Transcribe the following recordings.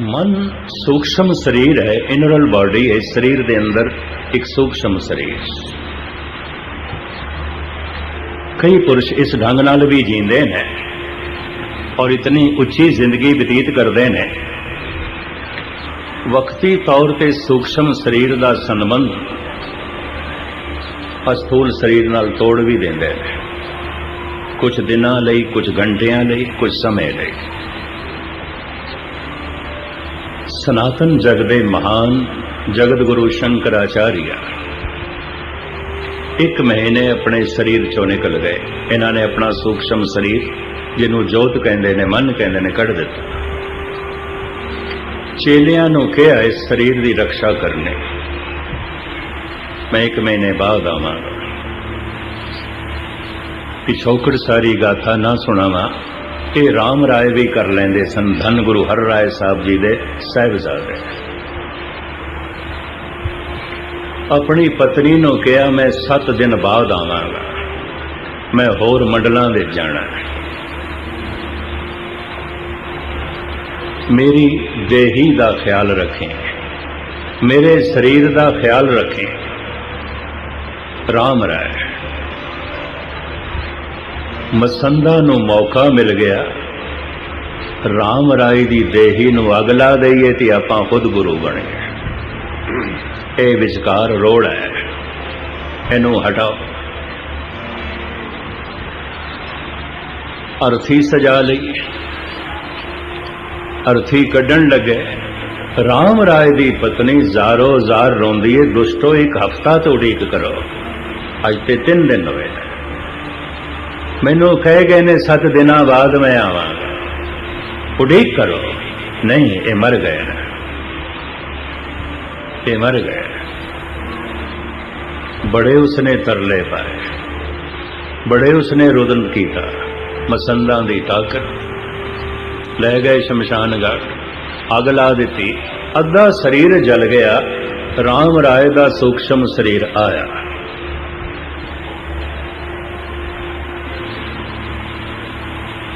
ਮਨ ਸੂਖਸ਼ਮ ਸਰੀਰ ਹੈ, ਇਨਰਲ ਬਾਡੀ ਹੈ, ਸਰੀਰ ਦੇ ਅੰਦਰ ਇੱਕ ਸੂਖਸ਼ਮ ਸਰੀਰ। ਕਈ ਪੁਰਸ਼ ਇਸ ਢੰਗ ਨਾਲ ਵੀ ਜੀਂਦੇ ਨੇ ਔਰ ਇਤਨੀ ਉੱਚੀ ਜ਼ਿੰਦਗੀ ਬਤੀਤ ਕਰਦੇ ਨੇ। ਵਕਤੀ ਤੌਰ ਤੇ ਸੂਖਸ਼ਮ ਸਰੀਰ ਦਾ ਸੰਬੰਧ ਅਸਥੂਲ ਸਰੀਰ ਨਾਲ ਤੋੜ ਵੀ ਦਿੰਦੇ ਨੇ। ਕੁਝ ਦਿਨਾਂ ਲਈ, ਕੁਝ ਘੰਟਿਆਂ ਲਈ, ਕੁਝ ਸਮੇਂ ਲਈ। ਸਨਾਤਨ ਜਗ ਦੇ ਮਹਾਨ ਜਗਤ ਗੁਰੂ ਸ਼ੰਕਰਾਚਾਰੀਆ। ਇੱਕ ਮਹੀਨੇ ਆਪਣੇ ਸਰੀਰ ਚੋਂ ਨਿਕਲ ਗਏ। ਇਹਨਾਂ ਨੇ ਆਪਣਾ ਸੂਖਸ਼ਮ ਸਰੀਰ, ਜਿਹਨੂੰ ਜੋਤ ਕਹਿੰਦੇ ਨੇ, ਮਨ ਕਹਿੰਦੇ ਨੇ, ਕੱਢ ਦਿੱਤਾ। ਚੇਲਿਆਂ ਨੂੰ ਕਿਹਾ, ਇਸ ਸਰੀਰ ਦੀ ਰੱਖਿਆ ਕਰਨੇ। ਮੈਂ ਇੱਕ ਮਹੀਨੇ ਬਾਅਦ ਆਵਾਂਗਾ। ਪਿਛੋਕੜ ਸਾਰੀ ਗਾਥਾ ਨਾ ਸੁਣਾਵਾਂ। ਇਹ ਰਾਮ ਰਾਏ ਵੀ ਕਰ ਲੈਂਦੇ ਸਨ। ਧੰਨ ਗੁਰੂ ਹਰ ਰਾਏ ਸਾਹਿਬ ਜੀ ਦੇ ਸਾਹਿਬਜ਼ਾਦੇ। ਆਪਣੀ ਪਤਨੀ ਨੂੰ ਕਿਹਾ, ਮੈਂ 7 ਦਿਨ ਬਾਅਦ ਆਵਾਂਗਾ। ਮੈਂ ਹੋਰ ਮੰਡਲਾਂ ਦੇ ਜਾਣਾ ਮੇਰੀ ਦੇਹੀ ਦਾ ਖਿਆਲ ਰੱਖੇ। ਮੇਰੇ ਸਰੀਰ ਦਾ ਖਿਆਲ ਰੱਖੇ। ਰਾਮ ਰਾਏ। ਮਸੰਦਾ ਨੂੰ ਮੌਕਾ ਮਿਲ ਗਿਆ। ਰਾਮ ਰਾਏ ਦੀ ਦੇਹੀ ਨੂੰ ਅਗਲਾ ਦਈਏ ਤੇ ਆਪਾਂ ਖੁਦ ਗੁਰੂ ਬਣੇ। ਇਹ ਵਿਚਕਾਰ ਰੋੜ ਹੈ। ਇਹਨੂੰ ਹਟਾਓ। ਅਰਥੀ ਸਜਾ ਲਈ। ਅਰਥੀ ਕੱਢਣ ਲੱਗੇ। ਰਾਮ ਰਾਏ ਦੀ ਪਤਨੀ ਜ਼ਾਰੋ ਜ਼ਾਰ ਰੋਂਦੀ ਏ, ਦੁਸ਼ਟੋ ਇੱਕ ਹਫਤਾ ਤੋਂ ਉਡੀਕ ਕਰੋ। ਅੱਜ ਤੇ 3 ਦਿਨ ਹੋਏ ਮੈਨੂੰ ਕਹਿ ਗਏ ਨੇ 7 ਦਿਨਾਂ ਬਾਅਦ ਮੈਂ ਆਵਾਂਗਾ ਉਡੀਕ ਕਰੋ, ਨਹੀਂ, ਇਹ ਮਰ ਗਏ ਨੇ। ਇਹ ਮਰ ਗਏ ਬੜੇ ਉਸਨੇ ਤਰਲੇ ਪਾਏ। ਬੜੇ ਉਸਨੇ ਰੁਦਨ ਕੀਤਾ। ਮਸੰਦਾਂ ਦੀ ਤਾਕਤ। ਲੈ ਗਏ ਸ਼ਮਸ਼ਾਨ ਘਾਟ। ਅੱਗ ਲਾ ਦਿੱਤੀ। ਅੱਧਾ ਸਰੀਰ ਜਲ ਗਿਆ। ਰਾਮ ਰਾਏ ਦਾ ਸੂਖਸ਼ਮ ਸਰੀਰ ਆਇਆ।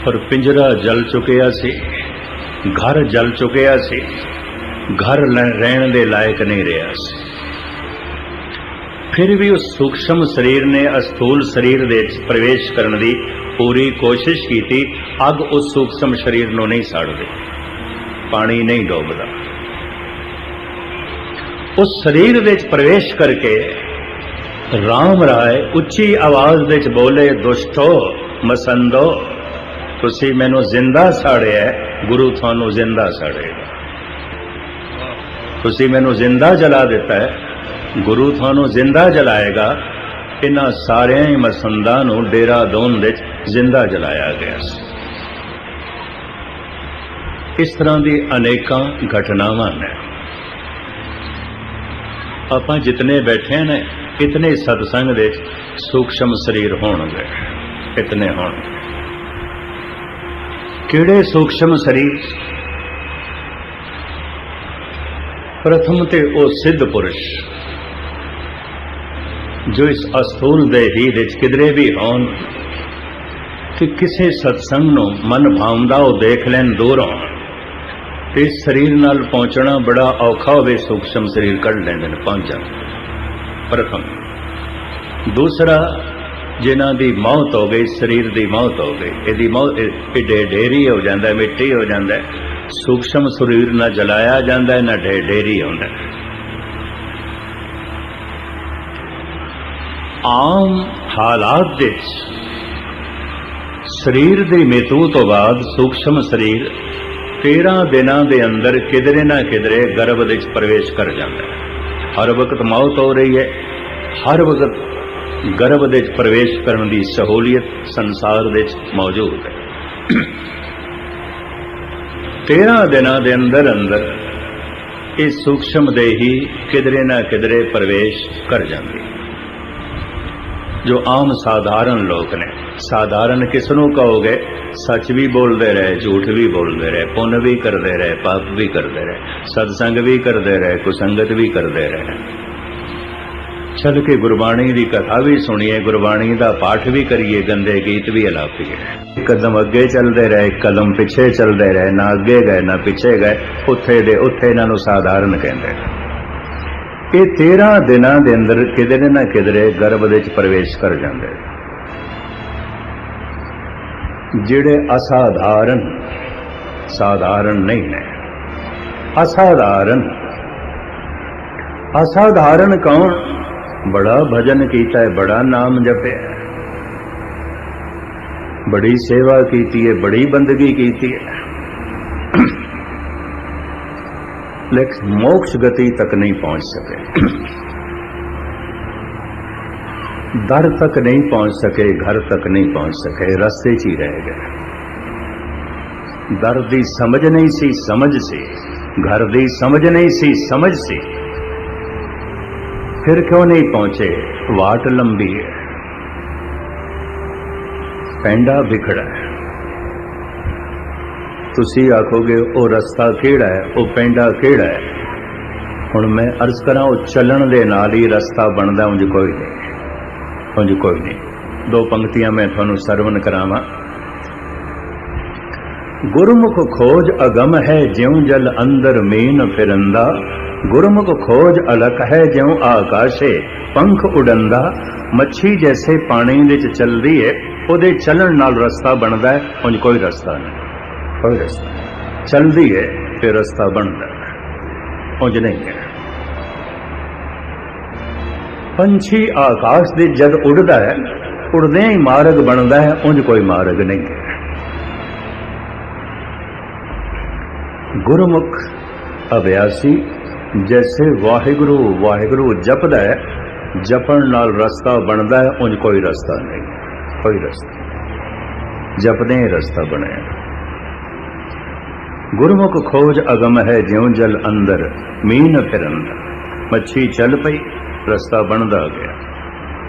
ਪਰ ਪਿੰਜਰਾ ਜਲ ਚੁੱਕਿਆ ਸੀ, ਘਰ ਜਲ ਚੁੱਕਿਆ ਸੀ, ਘਰ ਲੈ- ਰਹਿਣ ਦੇ ਲਾਇਕ ਨਹੀਂ ਰਿਹਾ ਸੀ। ਫਿਰ ਵੀ ਉਸ ਸੂਖਸ਼ਮ ਸਰੀਰ ਨੇ ਅਸਥੂਲ ਸਰੀਰ ਦੇ ਵਿੱਚ ਪ੍ਰਵੇਸ਼ ਕਰਨ ਦੀ ਪੂਰੀ ਕੋਸ਼ਿਸ਼ ਕੀਤੀ, ਅੱਗ ਉਸ ਸੂਖਸ਼ਮ ਸਰੀਰ ਨੂੰ ਨਹੀਂ ਸਾੜਦੇ, ਪਾਣੀ ਨਹੀਂ ਡੋਬਦਾ। ਉਸ ਸਰੀਰ ਵਿੱਚ ਪ੍ਰਵੇਸ਼ ਕਰਕੇ ਰਾਮ ਰਾਏ ਉੱਚੀ ਆਵਾਜ਼ ਵਿੱਚ ਬੋਲੇ, ਦੁਸ਼ਟੋ ਮਸੰਦੋ ਤੁਸੀਂ ਮੈਨੂੰ ਜ਼ਿੰਦਾ ਸਾੜਿਆ ਗੁਰੂ ਤੁਹਾਨੂੰ ਜ਼ਿੰਦਾ ਸਾੜੇਗਾ। ਤੁਸੀਂ ਮੈਨੂੰ ਜ਼ਿੰਦਾ ਜਲਾ ਦਿੱਤਾ ਹੈ, ਗੁਰੂ ਤੁਹਾਨੂੰ ਜ਼ਿੰਦਾ ਜਲਾਏਗਾ। ਇਹਨਾਂ ਸਾਰਿਆਂ ਹੀ ਮਸੰਦਾਂ ਨੂੰ ਡੇਰਾ ਦੋਨ ਵਿੱਚ ਜ਼ਿੰਦਾ ਜਲਾਇਆ ਗਿਆ ਸੀ। ਇਸ ਤਰ੍ਹਾਂ ਦੀ ਅਨੇਕਾਂ ਘਟਨਾਵਾਂ ਨੇ। ਆਪਾਂ ਜਿਤਨੇ ਬੈਠੇ ਨੇ, ਇਤਨੇ ਸਤਸੰਗ ਦੇ ਸੂਖਸ਼ਮ ਸਰੀਰ ਹੋਣਗੇ, ਇਤਨੇ ਹੋਣਗੇ। ਕਿਹੜੇ ਸੂਖਸ਼ਮ ਸਰੀਰ? ਪ੍ਰਥਮ ਤੇ ਉਹ ਸਿੱਧ ਪੁਰਸ਼, ਜੋ ਇਸ ਅਸਥੂਲ ਦੇਹੀ ਵਿੱਚ ਕਿਧਰੇ ਵੀ ਹੋਣ ਕਿ ਕਿਸੇ ਸਤਸੰਗ ਨੂੰ ਮਨ ਭਾਉਂਦਾ ਉਹ ਦੇਖ ਲੈਣ ਦੂਰੋਂ ਤੇ ਇਸ ਸਰੀਰ ਨਾਲ ਪਹੁੰਚਣਾ ਬੜਾ ਔਖਾ ਹੋਵੇ, ਸੂਖਸ਼ਮ ਸਰੀਰ ਕੱਢ ਲੈਂਦੇ ਨੇ, ਪਹੁੰਚ ਜਾਂਦੇ ਪ੍ਰਥਮ। ਦੂਸਰਾ ਜਿਨ੍ਹਾਂ ਦੀ ਮੌਤ ਹੋ ਗਈ, ਸਰੀਰ ਦੀ ਮੌਤ ਹੋ ਗਈ। ਇਹਦੀ ਮੌਤ ਇਹ ਢੇਰੀ ਹੋ ਜਾਂਦਾ ਮਿੱਟੀ ਹੋ ਜਾਂਦਾ ਹੈ। ਸੂਖਸ਼ਮ ਸਰੀਰ ਨਾ ਜਲਾਇਆ ਜਾਂਦਾ ਨਾ ਢੇਰੀ ਹੁੰਦਾ ਆਮ ਹਾਲਾਤ ਦੇ ਵਿੱਚ ਸਰੀਰ ਦੀ ਮ੍ਰਿਤੂ ਤੋਂ ਬਾਅਦ ਸੂਖਸ਼ਮ ਸਰੀਰ 13 ਦਿਨਾਂ ਦੇ ਅੰਦਰ ਕਿਧਰੇ ਨਾ ਕਿਧਰੇ ਗਰਭ ਵਿੱਚ ਪ੍ਰਵੇਸ਼ ਕਰ ਜਾਂਦਾ ਹੈ। ਹਰ ਵਕਤ ਮੌਤ ਹੋ ਰਹੀ ਹੈ, ਹਰ ਵਕਤ ਗਰਭ ਦੇ ਵਿੱਚ ਪ੍ਰਵੇਸ਼ ਕਰਨ ਦੀ ਸਹੂਲੀਅਤ ਸੰਸਾਰ ਦੇ ਵਿੱਚ ਮੌਜੂਦ ਹੈ। 13 ਦਿਨਾਂ ਦੇ ਅੰਦਰ ਅੰਦਰ ਇਹ ਸੂਖਸ਼ਮ ਦੇਹੀ ਕਿਧਰੇ ਨਾ ਕਿਧਰੇ ਪ੍ਰਵੇਸ਼ ਕਰ ਜਾਂਦੀ ਜੋ ਆਮ ਸਾਧਾਰਨ ਲੋਕ ਨੇ, ਸਾਧਾਰਨ ਕਿਸ ਨੂੰ ਕਹੋਗੇ? ਸੱਚ ਵੀ ਬੋਲਦੇ ਰਹੇ, ਝੂਠ ਵੀ ਬੋਲਦੇ ਰਹੇ, ਪੁੰਨ ਵੀ ਕਰਦੇ ਰਹੇ, ਪਾਪ ਵੀ ਕਰਦੇ ਰਹੇ, ਸਤਸੰਗ ਵੀ ਕਰਦੇ ਰਹੇ, ਕੁਸੰਗਤ ਵੀ ਕਰਦੇ ਰਹੇ। ਚੱਲ ਕੇ ਗੁਰਬਾਣੀ ਦੀ ਕਥਾ ਵੀ ਸੁਣੀਏ, ਗੁਰਬਾਣੀ ਦਾ ਪਾਠ ਵੀ ਕਰੀਏ, ਗੰਦੇ ਗੀਤ ਵੀ ਅਲਾਪੀਏ। ਕਦਮ ਅੱਗੇ ਚੱਲਦੇ ਰਹੇ ਇੱਕ ਕਦਮ ਪਿੱਛੇ ਚੱਲਦੇ ਰਹੇ, ਨਾ ਅੱਗੇ ਗਏ, ਨਾ ਪਿੱਛੇ ਗਏ, ਉੱਥੇ ਦੇ ਉੱਥੇ ਇਹਨਾਂ ਨੂੰ ਸਾਧਾਰਨ ਕਹਿੰਦੇ ਇਹ 13 ਦਿਨਾਂ ਦੇ ਅੰਦਰ ਕਿਧਰੇ ਨਾ ਕਿਧਰੇ ਗਰਭ ਦੇ ਵਿੱਚ ਪ੍ਰਵੇਸ਼ ਕਰ ਜਾਂਦੇ ਜਿਹੜੇ ਅਸਾਧਾਰਨ, ਸਾਧਾਰਨ ਨਹੀਂ ਨੇ। ਅਸਾਧਾਰਨ ਅਸਾਧਾਰਨ ਕੌਣ? ਬੜਾ ਭਜਨ ਕੀਤਾ ਹੈ, ਬੜਾ ਨਾਮ ਜਪਿਆ ਬੜੀ ਸੇਵਾ ਕੀਤੀ ਹੈ, ਬੜੀ ਬੰਦਗੀ ਕੀਤੀ ਹੈ। ਲੇਕਿਨ ਮੋਕਸ਼ ਗਤੀ ਤੱਕ ਨਹੀਂ ਪਹੁੰਚ ਸਕੇ। ਦਰ ਤੱਕ ਨਹੀਂ ਪਹੁੰਚ ਸਕੇ, ਘਰ ਤੱਕ ਨਹੀਂ ਪਹੁੰਚ ਸਕੇ, ਰਸਤੇ 'ਚ ਹੀ ਰਹਿ ਗਏ। ਦਰ ਦੀ ਸਮਝ ਨਹੀਂ ਸੀ, ਸਮਝ ਸੀ। ਘਰ ਦੀ ਸਮਝ ਨਹੀਂ ਸੀ, ਸਮਝ ਸੀ। ਫਿਰ ਕਿਉਂ ਨਹੀਂ ਪਹੁੰਚੇ? ਵਾਟ ਲੰਬੀ ਹੈ। ਪੈਂਡਾ ਵਿਖੜਾ ਹੈ। ਤੁਸੀਂ ਆਖੋਗੇ, ਉਹ ਰਸਤਾ ਕਿਹੜਾ ਹੈ? ਉਹ ਪੈਂਡਾ ਕਿਹੜਾ ਹੈ? ਹੁਣ ਮੈਂ ਅਰਜ਼ ਕਰਾਂ, ਉਹ ਚੱਲਣ ਦੇ ਨਾਲ ਹੀ ਰਸਤਾ ਬਣਦਾ, ਉਂਝ ਕੋਈ ਨਹੀਂ। ਉਂਝ ਕੋਈ ਨਹੀਂ। ਦੋ ਪੰਕਤੀਆਂ ਮੈਂ ਤੁਹਾਨੂੰ ਸਰਵਨ ਕਰਾਵਾਂ। ਗੁਰਮੁਖ ਖੋਜ ਅਗਮ ਹੈ, ਜਿਉ ਜਲ ਅੰਦਰ ਮੀਨ ਫਿਰੰਦਾ। ਗੁਰਮੁਖ ਖੋਜ ਅਲਕ ਹੈ ਜਿਉ ਆਕਾਸ਼ੇ, ਪੰਖ ਉਡੰਦਾ, ਮੱਛੀ ਜੈਸੇ ਪਾਣੀ ਵਿੱਚ ਚੱਲਦੀ ਹੈ ਉਹਦੇ ਚੱਲਣ ਨਾਲ ਰਸਤਾ ਬਣਦਾ ਉਂਝ ਕੋਈ ਰਸਤਾ ਨਹੀਂ। ਕੋਈ ਰਸਤਾ ਚੱਲਦੀ ਹੈ ਤੇ ਰਸਤਾ ਬਣਦਾ ਉਂਝ ਨਹੀਂ ਹੈ। ਪੰਛੀ ਆਕਾਸ਼ ਦੇ ਜਦ ਉੱਡਦਾ ਹੈ ਉੱਡਦਿਆਂ ਹੀ ਮਾਰਗ ਬਣਦਾ ਹੈ ਉਂਝ ਕੋਈ ਮਾਰਗ ਨਹੀਂ ਹੈ। ਗੁਰਮੁਖ ਅਭਿਆਸੀ ਜੈਸੇ ਵਾਹਿਗੁਰੂ ਵਾਹਿਗੁਰੂ ਜਪਦਾ ਹੈ ਜਪਣ ਨਾਲ ਰਸਤਾ ਬਣਦਾ ਹੈ ਉਂਝ ਕੋਈ ਰਸਤਾ ਨਹੀਂ ਕੋਈ ਰਸਤਾ ਜਪਦੇ ਹੀ ਰਸਤਾ ਬਣਿਆ ਗੁਰਮੁਖ ਖੋਜ ਅਗਮ ਹੈ ਜਿਉ ਜਲ ਅੰਦਰ ਮੀਨ ਫਿਰੰਦਾ ਮੱਛੀ ਚੱਲ ਪਈ ਰਸਤਾ ਬਣਦਾ ਗਿਆ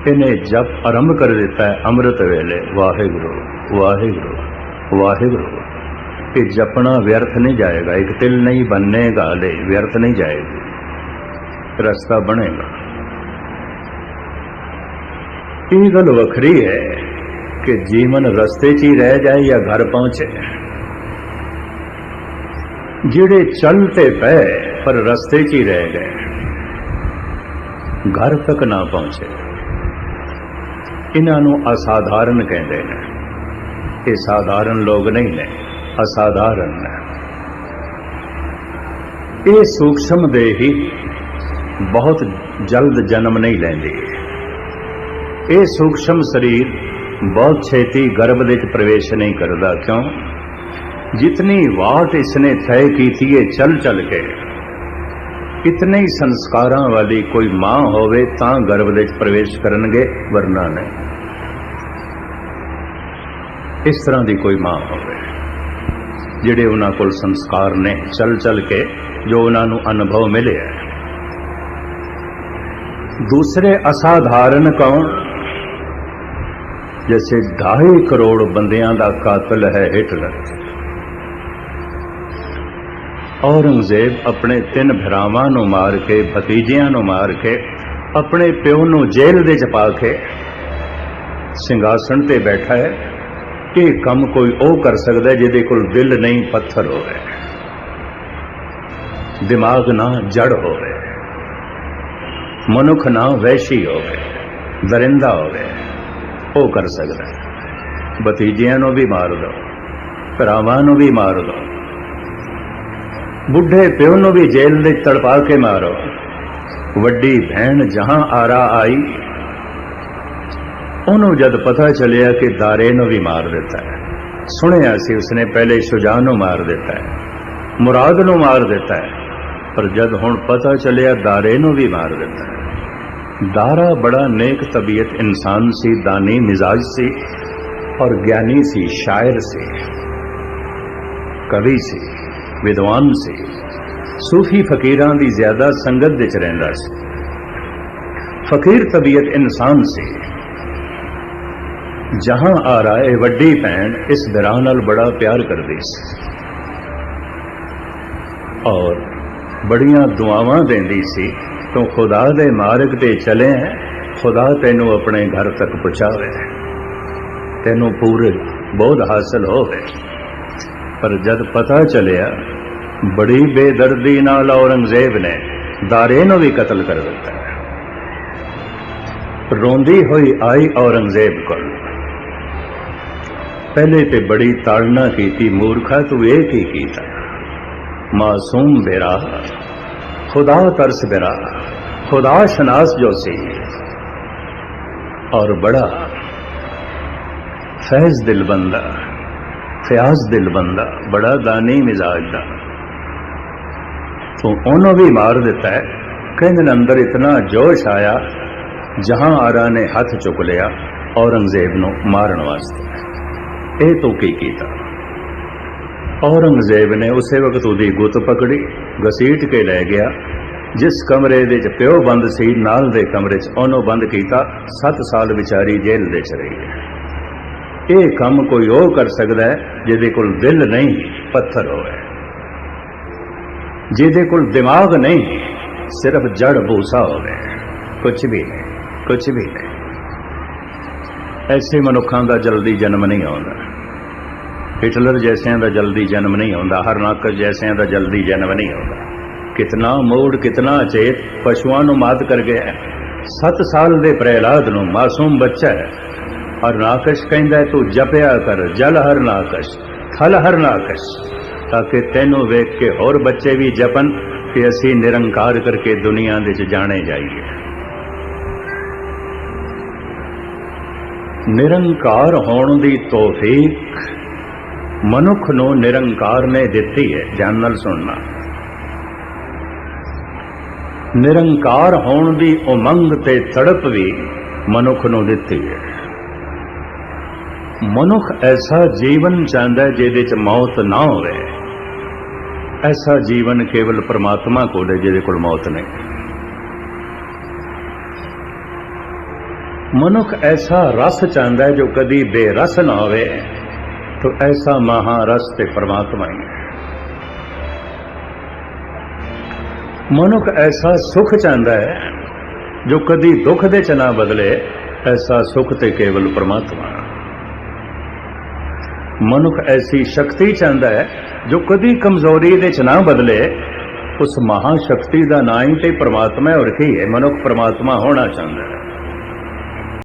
ਇਹਨੇ ਜਪ ਆਰੰਭ ਕਰ ਦਿੱਤਾ ਹੈ ਅੰਮ੍ਰਿਤ ਵੇਲੇ ਵਾਹਿਗੁਰੂ ਵਾਹਿਗੁਰੂ ਵਾਹਿਗੁਰੂ ਇਹ ਜਪਣਾ ਵਿਅਰਥ ਨਹੀਂ ਜਾਏਗਾ। ਇੱਕ ਤਿਲ ਨਹੀਂ ਬੰਨੇਗਾ, ਲੈ ਵਿਅਰਥ ਨਹੀਂ ਜਾਏਗੀ। ਰਸਤਾ ਬਣੇਗਾ। ਇਹ ਗੱਲ ਵੱਖਰੀ ਹੈ ਕਿ ਜੀਵਨ ਰਸਤੇ 'ਚ ਹੀ ਰਹਿ ਜਾਏ ਜਾਂ ਘਰ ਪਹੁੰਚੇ। ਜਿਹੜੇ ਚੱਲ ਤੇ ਪਏ, ਪਰ ਰਸਤੇ 'ਚ ਹੀ ਰਹਿ ਗਏ। ਘਰ ਤੱਕ ਨਾ ਪਹੁੰਚੇ। ਇਹਨਾਂ ਨੂੰ ਅਸਾਧਾਰਨ ਕਹਿੰਦੇ ਨੇ। ਇਹ ਸਾਧਾਰਨ ਲੋਕ ਨਹੀਂ ਨੇ। ਅਸਾਧਾਰਨ ਨੇ ਇਹ ਸੂਖਸ਼ਮ ਦੇ ਹੀ ਬਹੁਤ ਜਲਦ ਜਨਮ ਨਹੀਂ ਲੈਂਦੀ। ਇਹ ਸੂਖਸ਼ਮ ਸਰੀਰ ਬਹੁਤ ਛੇਤੀ ਗਰਭ ਦੇ ਵਿੱਚ ਪ੍ਰਵੇਸ਼ ਨਹੀਂ ਕਰਦਾ, ਕਿਉਂ? ਜਿਤਨੀ ਵਾਟ ਇਸਨੇ ਤੈਅ ਕੀਤੀ ਹੈ ਚੱਲ ਚਲ ਕੇ। ਇਤਨੇ ਹੀ ਸੰਸਕਾਰਾਂ ਵਾਲੀ ਕੋਈ ਮਾਂ ਹੋਵੇ ਤਾਂ ਗਰਭ ਦੇ ਵਿੱਚ ਪ੍ਰਵੇਸ਼ ਕਰਨਗੇ, ਵਰਨਾ ਨਹੀਂ। ਇਸ ਤਰ੍ਹਾਂ ਦੀ ਕੋਈ ਮਾਂ ਹੋਵੇ। ਜਿਹੜੇ ਉਹਨਾਂ ਕੋਲ ਸੰਸਕਾਰ ਨੇ, ਚੱਲ ਚਲ ਕੇ ਜੋ ਉਹਨਾਂ ਨੂੰ ਅਨੁਭਵ ਮਿਲਿਆ ਦੂਸਰੇ ਅਸਾਧਾਰਨ ਕੌਣ? ਜੈਸੇ 2.5 ਕਰੋੜ ਬੰਦਿਆਂ ਦਾ ਕਾਤਲ ਹੈ ਹਿਟਲਰ। ਔਰੰਗਜ਼ੇਬ ਆਪਣੇ ਤਿੰਨ ਭਰਾਵਾਂ ਨੂੰ ਮਾਰ ਕੇ, ਭਤੀਜਿਆਂ ਨੂੰ ਮਾਰ ਕੇ, ਆਪਣੇ ਪਿਓ ਨੂੰ ਜੇਲ੍ਹ ਦੇ ਚ ਪਾ ਕੇ ਸਿੰਘਾਸਣ ਤੇ ਬੈਠਾ ਹੈ। ਇਹ ਕੰਮ ਕੋਈ ਉਹ ਕਰ ਸਕਦਾ ਜਿਹਦੇ ਕੋਲ ਦਿਲ ਨਹੀਂ, ਪੱਥਰ ਹੋਵੇ। ਦਿਮਾਗ ਨਾ ਜੜ ਹੋਵੇ। ਮਨੁੱਖ ਨਾ ਵੈਸ਼ੀ ਹੋਵੇ। ਦਰਿੰਦਾ ਹੋਵੇ। ਉਹ ਕਰ ਸਕਦਾ ਭਤੀਜਿਆਂ ਨੂੰ ਵੀ ਮਾਰ ਦੋ। ਭਰਾਵਾਂ ਨੂੰ ਵੀ ਮਾਰ ਦੋ। ਬੁੱਢੇ ਪਿਓ ਨੂੰ ਵੀ ਜੇਲ੍ਹ ਦੇ ਤੜਪਾ ਕੇ ਮਾਰੋ। ਵੱਡੀ ਭੈਣ ਜਹਾਂ ਆਰਾ ਆਈ। ਉਹਨੂੰ ਜਦ ਪਤਾ ਚੱਲਿਆ ਕਿ ਦਾਰੇ ਨੂੰ ਵੀ ਮਾਰ ਦਿੱਤਾ ਹੈ। ਸੁਣਿਆ ਸੀ ਉਸਨੇ ਪਹਿਲੇ ਸ਼ੁਜਾ ਨੂੰ ਮਾਰ ਦਿੱਤਾ ਹੈ, ਮੁਰਾਦ ਨੂੰ ਮਾਰ ਦਿੱਤਾ ਹੈ, ਪਰ ਜਦ ਹੁਣ ਪਤਾ ਚੱਲਿਆ ਦਾਰੇ ਨੂੰ ਵੀ ਮਾਰ ਦਿੱਤਾ ਹੈ। ਦਾਰਾ ਬੜਾ ਨੇਕ ਤਬੀਅਤ ਇਨਸਾਨ ਸੀ, ਦਾਨੀ ਮਿਜ਼ਾਜ ਸੀ ਔਰ ਗਿਆਨੀ ਸੀ, ਸ਼ਾਇਰ ਸੀ, ਕਵੀ ਸੀ, ਵਿਦਵਾਨ ਸੀ। ਸੂਫੀ ਫਕੀਰਾਂ ਦੀ ਜ਼ਿਆਦਾ ਸੰਗਤ ਵਿੱਚ ਰਹਿੰਦਾ ਸੀ। ਫਕੀਰ ਤਬੀਅਤ ਇਨਸਾਨ ਸੀ। ਜਹਾਂ ਆਰਾ ਇਹ ਵੱਡੀ ਭੈਣ ਇਸ ਦਰਾਂ ਨਾਲ ਬੜਾ ਪਿਆਰ ਕਰਦੀ ਸੀ। ਔਰ ਬੜੀਆਂ ਦੁਆਵਾਂ ਦਿੰਦੀ ਸੀ, ਤੂੰ ਖੁਦਾ ਦੇ ਮਾਰਗ ਤੇ ਚਲੇ ਖੁਦਾ ਤੈਨੂੰ ਆਪਣੇ ਘਰ ਤੱਕ ਪਹੁੰਚਾਵੇ ਤੈਨੂੰ ਪੂਰੇ ਬੋਧ ਹਾਸਲ ਹੋਵੇ। ਪਰ ਜਦ ਪਤਾ ਚੱਲਿਆ, ਬੜੀ ਬੇਦਰਦੀ ਨਾਲ ਔਰੰਗਜ਼ੇਬ ਨੇ ਦਾਰੇ ਨੂੰ ਵੀ ਕਤਲ ਕਰ ਦਿੱਤਾ। ਰੋਂਦੀ ਹੋਈ ਆਈ ਔਰੰਗਜ਼ੇਬ ਕੋਲ। ਪਹਿਲੇ ਤੇ ਬੜੀ ਤਾੜਨਾ ਕੀਤੀ ਮੂਰਖਾ ਤੂੰ ਇਹ ਕੀ ਕੀਤਾ ਮਾਸੂਮ ਬੇਰਾ ਖੁਦਾ ਤਰਸ ਬੇਰਾ ਖੁਦਾ ਸ਼ਨਾਸ ਜੋ ਸੀ ਔਰ ਬੜਾ ਫੈਜ਼ ਦਿਲ ਬੰਦਾ ਫਿਆਜ਼ ਦਿਲ ਬੰਦਾ ਬੜਾ ਦਾਨੀ ਮਿਜ਼ਾਜ ਦਾ ਤੂੰ ਉਹਨੂੰ ਵੀ ਮਾਰ ਦਿੱਤਾ ਹੈ ਕਹਿੰਦੇ ਨੇ ਅੰਦਰ ਇਤਨਾ ਜੋਸ਼ ਆਇਆ ਜਹਾਂ ਆਰਾ ਨੇ ਹੱਥ ਚੁੱਕ ਲਿਆ ਔਰੰਗਜ਼ੇਬ ਨੂੰ ਮਾਰਨ ਵਾਸਤੇ ਇਹ ਤੂੰ ਕੀ ਕੀਤਾ? ਔਰੰਗਜ਼ੇਬ ਨੇ ਉਸੇ ਵਕਤ ਉਹਦੀ ਗੁੱਤ ਪਕੜੀ, ਘਸੀਟ ਕੇ ਲੈ ਗਿਆ। ਜਿਸ ਕਮਰੇ ਦੇ ਵਿੱਚ ਪਿਓ ਬੰਦ ਸੀ, ਨਾਲ ਦੇ ਕਮਰੇ 'ਚ ਉਹਨੂੰ ਬੰਦ ਕੀਤਾ 7 ਸਾਲ ਵਿਚਾਰੀ ਜੇਲ੍ਹ ਦੇ ਚ ਰਹੀ ਹੈ। ਇਹ ਕੰਮ ਕੋਈ ਉਹ ਕਰ ਸਕਦਾ ਹੈ, ਜਿਹਦੇ ਕੋਲ ਦਿਲ ਨਹੀਂ, ਪੱਥਰ ਹੋਵੇ। ਜਿਹਦੇ ਕੋਲ ਦਿਮਾਗ ਨਹੀਂ, ਸਿਰਫ ਜੜ ਬੂਸਾ ਹੋਵੇ। ਕੁਝ ਵੀ ਨਹੀਂ ਕੁਝ ਵੀ ਨਹੀਂ। ਐਸੇ ਮਨੁੱਖਾਂ ਦਾ ਜਲਦੀ ਜਨਮ ਨਹੀਂ ਆਉਂਦਾ। ਹਿਟਲਰ ਜੈਸਿਆਂ ਦਾ ਜਲਦੀ ਜਨਮ ਨਹੀਂ ਆਉਂਦਾ ਹਰਨਾਕਸ਼ ਜੈਸਿਆਂ ਦਾ ਜਲਦੀ ਜਨਮ ਨਹੀਂ ਆਉਂਦਾ। ਕਿਤਨਾ ਮੋੜ, ਕਿਤਨਾ ਚੇਤ ਪਸ਼ੂਆਂ ਨੂੰ ਮਾਤ ਕਰ ਗਿਆ 7 ਸਾਲ ਦੇ ਪ੍ਰਹਿਲਾਦ ਨੂੰ ਮਾਸੂਮ ਬੱਚਾ ਹੈ। ਹਰਨਾਕਸ਼ ਕਹਿੰਦਾ ਤੂੰ ਜਪਿਆ ਕਰ, ਜਲ ਹਰਨਾਕਸ਼, ਥਲ ਹਰਨਾਕਸ਼, ਤਾਂ ਕਿ ਤੈਨੂੰ ਵੇਖ ਕੇ ਹੋਰ ਬੱਚੇ ਵੀ ਜਪਨ ਕਿ ਅਸੀਂ ਨਿਰੰਕਾਰ ਕਰਕੇ ਦੁਨੀਆ ਦੇ ਚ ਜਾਣੇ ਜਾਈਏ। ਨਿਰੰਕਾਰ ਹੋਣ ਦੀ ਤੋਫੀਕ ਮਨੁੱਖ ਨੂੰ ਨਿਰੰਕਾਰ ਨੇ ਦਿੱਤੀ ਹੈ, ਧਿਆਨ ਨਾਲ ਸੁਣਨਾ। ਨਿਰੰਕਾਰ ਹੋਣ ਦੀ ਉਮੰਗ ਤੇ ਤੜਪ ਵੀ ਮਨੁੱਖ ਨੂੰ ਦਿੱਤੀ ਹੈ। ਮਨੁੱਖ ਐਸਾ ਜੀਵਨ ਚਾਹੁੰਦਾ ਜਿਹਦੇ ਚ ਮੌਤ ਨਾ ਹੋਵੇ। ਐਸਾ ਜੀਵਨ ਕੇਵਲ ਪ੍ਰਮਾਤਮਾ ਕੋਲ ਹੈ ਜਿਹਦੇ ਕੋਲ ਮੌਤ ਨਹੀਂ। ਮਨੁੱਖ ਐਸਾ ਰਸ ਚਾਹੁੰਦਾ ਹੈ ਜੋ ਕਦੀ ਬੇਰਸ ਨਾ ਹੋਵੇ। ਤੋ ਐਸਾ ਮਹਾ ਰਸ ਤੇ ਪਰਮਾਤਮਾ ਹੀ ਮਨੁੱਖ ਐਸਾ ਸੁਖ ਚਾਹੁੰਦਾ ਹੈ ਜੋ ਕਦੀ ਦੁੱਖ ਦੇ ਚ ਨਾ ਬਦਲੇ, ਐਸਾ ਸੁਖ ਤੇ ਕੇਵਲ ਪਰਮਾਤਮਾ ਮਨੁੱਖ ਐਸੀ ਸ਼ਕਤੀ ਚਾਹੁੰਦਾ ਹੈ ਜੋ ਕਦੀ ਕਮਜ਼ੋਰੀ ਦੇ ਚ ਨਾ ਬਦਲੇ, ਉਸ ਮਹਾ ਸ਼ਕਤੀ ਦਾ ਨਾਂ ਹੀ ਤੇ ਪਰਮਾਤਮਾ ਹੈ ਔਰ ਕੀ ਹੈ। ਮਨੁੱਖ ਪਰਮਾਤਮਾ ਹੋਣਾ ਚਾਹੁੰਦਾ ਹੈ।